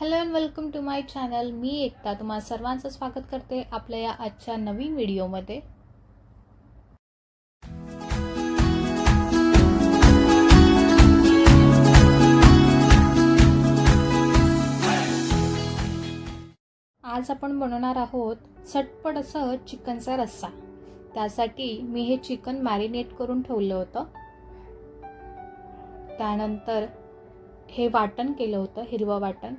Hello and welcome to my channel मी एकता. तुम्हाला सर्वांचं स्वागत करते आपल्या या आजच्या नवीन व्हिडिओमध्ये. आज आपण बनवणार आहोत चटपट असं चिकनचा रस्सा. त्यासाठी मी हे चिकन मॅरिनेट करून ठेवलं होतं. त्यानंतर हे वाटण केलं होतं हिरवं वाटण.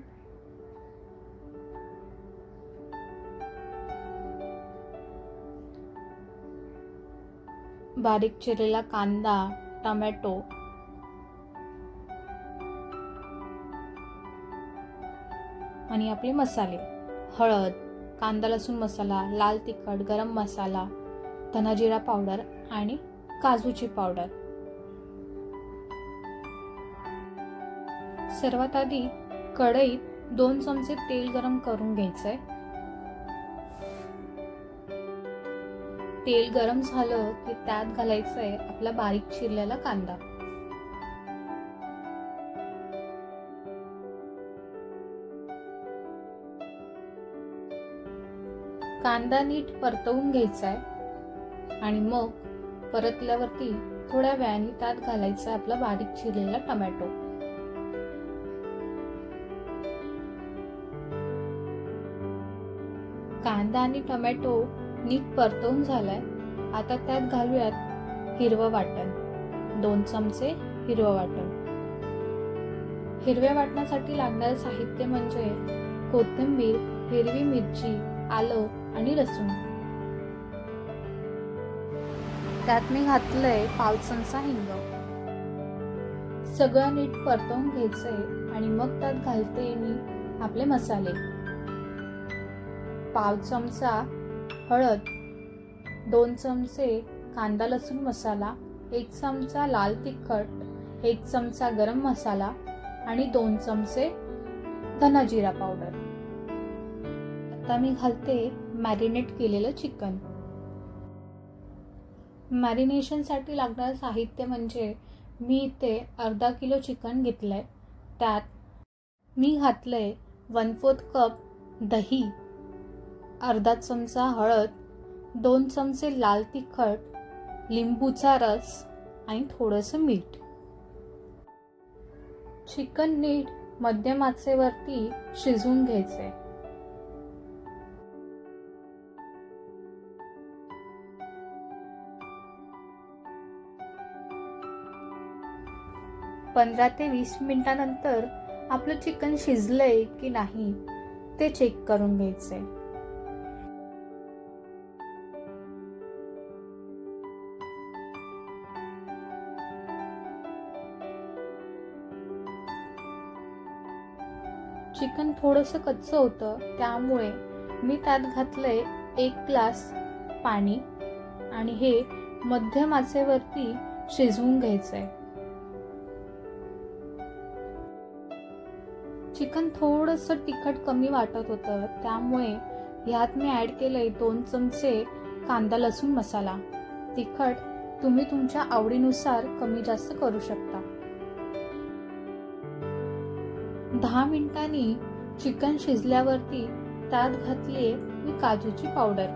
बारीक चिरलेला कांदा टमॅटो. आणि आपले मसाले. हळद कांदा लसूण मसाला लाल तिखट गरम मसाला धनाजिरा पावडर आणि काजूची पावडर. सर्वात आधी कढईत दोन चमचे तेल गरम करून घ्यायचं आहे तेल गरम झालं की त्यात घालायचंय आपला बारीक चिरलेला कांदा. कांदा नीट परतवून घ्यायचा आहे आणि मग परतल्यावरती थोड्या वेळाने त्यात घालायचा आपला बारीक चिरलेला टमॅटो. कांदा आणि टोमॅटो नीट परतवून झालाय. आता त्यात घालूयात हिरवं वाटण. दोन चमचे हिरवं वाटण. हिरव्या वाटणासाठी लागणारे साहित्य म्हणजे कोथिंबीर हिरवी मिरची आलं आणि लसूण. त्यात मी घातलंय पाव चमचा हिंग. सगळं नीट परतवून घ्यायचंय आणि मग त्यात घालते मी आपले मसाले. पाव चमचा हळद दोन चमचे कांदा लसूण मसाला एक चमचा लाल तिखट एक चमचा गरम मसाला आणि दोन चमचे धना जिरा पावडर. आता मी घालते मॅरिनेट केलेलं चिकन मॅरिनेशनसाठी लागणारं साहित्य म्हणजे मी इथे अर्धा किलो चिकन घेतलं आहे त्यात मी घातलंय वन फोर्थ कप दही. अर्धा चमचा हळद दोन चमचे लाल तिखट लिंबूचा रस आणि थोडंसं मीठ. चिकन नीट मध्यम आचेवरती शिजवून घ्यायचे. पंधरा ते वीस मिनिटानंतर आपलं चिकन शिजलंय की नाही ते चेक करून घ्यायचे. चिकन थोडंसं कच्चं होतं त्यामुळे मी त्यात घातलंय एक ग्लास पाणी आणि हे मध्यम आचेवरती शिजवून घ्यायचंय. चिकन थोडंसं तिखट कमी वाटत होतं त्यामुळे ह्यात मी ॲड केलंय दोन चमचे कांदा लसूण मसाला. तिखट तुम्ही तुमच्या आवडीनुसार कमी जास्त करू शकता. दहा मिनिटांनी चिकन शिजल्यावरती त्यात घातली मी काजूची पावडर.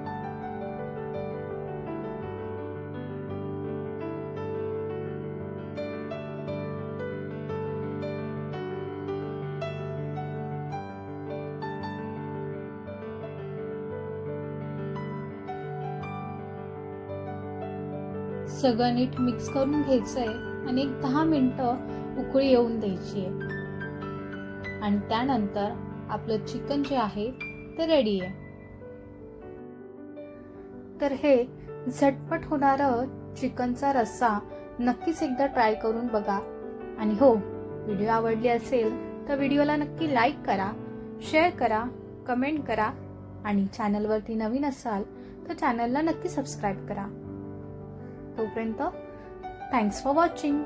सगळं नीट मिक्स करून घ्यायचंय आणि एक दहा मिनिटं उकळी येऊन द्यायची आहे आणि त्यानंतर आपलं चिकन जे आहे ते रेडी आहे. तर हे झटपट होणारं चिकनचा रस्सा नक्कीच एकदा ट्राय करून बघा. आणि हो व्हिडिओ आवडली असेल तर व्हिडिओला नक्की लाईक करा शेअर करा कमेंट करा. आणि चॅनलवरती नवीन असाल तर चॅनलला नक्की सबस्क्राईब करा. तोपर्यंत थँक्स फॉर वॉचिंग